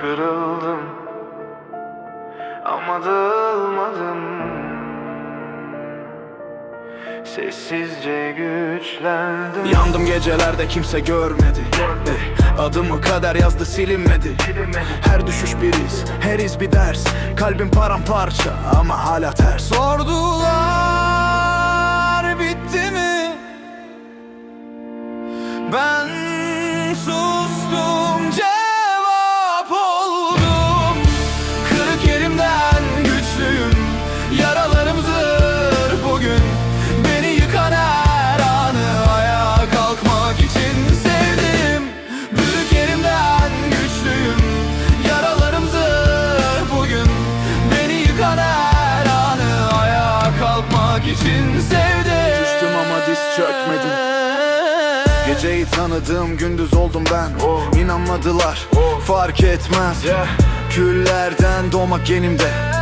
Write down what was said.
Kırıldım Ama dağılmadım. Sessizce güçlendim. Yandım gecelerde kimse görmedi. Eh, Adımı kader yazdı silinmedi. Her düşüş bir iz, her iz bir ders. Kalbim paramparça ama hala ters. Sordular bitti mi? Ben sustum için sevdim Düştüm ama diz çökmedim. Geceyi tanıdığım gündüz oldum ben. İnanmadılar fark etmez. Küllerden doğmak yenimde